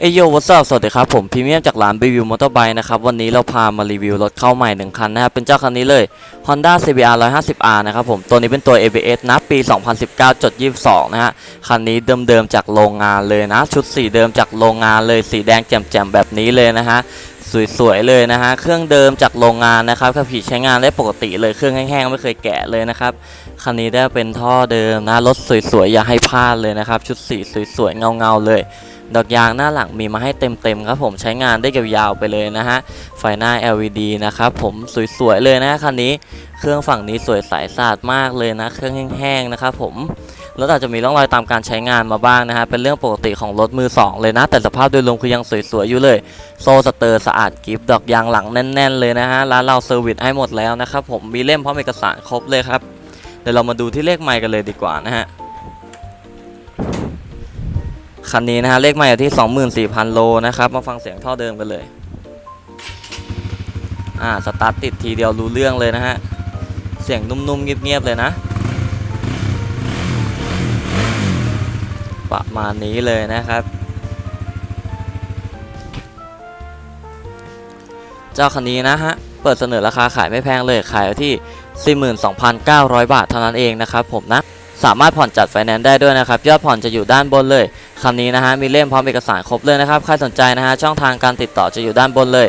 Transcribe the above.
เอยโยวัสดุสวัสดีครับ ผมพรีเมียมจากร้านรีวิวมอเตอร์ไบค์นะครับ วันนี้เราพามารีวิวรถเข้าใหม่หนึ่งคันนะครับ เป็นเจ้าคันนี้เลย Honda CBR 150R นะครับผม ตัวนี้เป็นตัว ABS นะ ปี 2019จด22 นะฮะ คันนี้เดิมๆจากโรงงานเลยนะ ชุดสีเดิมจากโรงงานเลย สีแดงแจ่มๆแบบนี้เลยนะฮะสวยๆเลยนะฮะ เครื่องเดิมจากโรงงานนะครับขับขี่ใช้งานได้ปกติเลยเครื่องแห้งๆไม่เคยแกะเลยนะครับ คันนี้ได้เป็นท่อเดิมนะ รถสวยๆอย่าให้พลาดเลยนะครับ ชุดสีสวยๆเงาๆเลย ดอกยางหน้าหลังมีมาให้เต็มๆครับผมใช้งานได้ยาวๆไปเลยนะฮะไฟหน้า LED นะครับผมสวยๆเลยนะคันนี้เครื่องฝั่งนี้สวยใสสะอาดมากเลยนะ เครื่องแห้งๆนะครับผมรถอาจจะมีร่องรอยตามการใช้งานมาบ้างนะฮะ เป็นเรื่องปกติของรถมือสองเลยนะ แต่สภาพโดยรวมคือยังสวยๆอยู่เลย โซ่สเตอร์สะอาดกิฟต์ดอกยางหลังแน่น ๆ เลยนะฮะ ร้านเราเซอร์วิสให้หมดแล้วนะครับผม มีเล่มพร้อมเอกสารครบเลยครับ เดี๋ยวเรามาดูที่เลขไมค์กันเลยดีกว่านะฮะ คันนี้นะฮะเลขไม่อยู่ที่ 24,000 โลนะครับ มาฟังเสียงท่อเดิมกันเลย อ่าสตาร์ทติดทีเดียวรู้เรื่องเลยนะฮะ เสียงนุ่มๆเงียบๆเลยนะ ประมาณนี้เลยนะครับเจ้าคันนี้นะฮะ เปิดเสนอราคาขายไม่แพงเลย ขายอยู่ที่ 42,900 บาทเท่านั้นเองนะครับผมนะ สามารถผ่อนจัดไฟแนนซ์ได้ด้วยนะครับ ยอดผ่อนจะอยู่ด้านบนเลยคำนี้นะฮะมีเล่มพร้อมเอกสารครบเลยนะครับใครสนใจนะฮะช่องทางการติดต่อจะอยู่ด้านบนเลย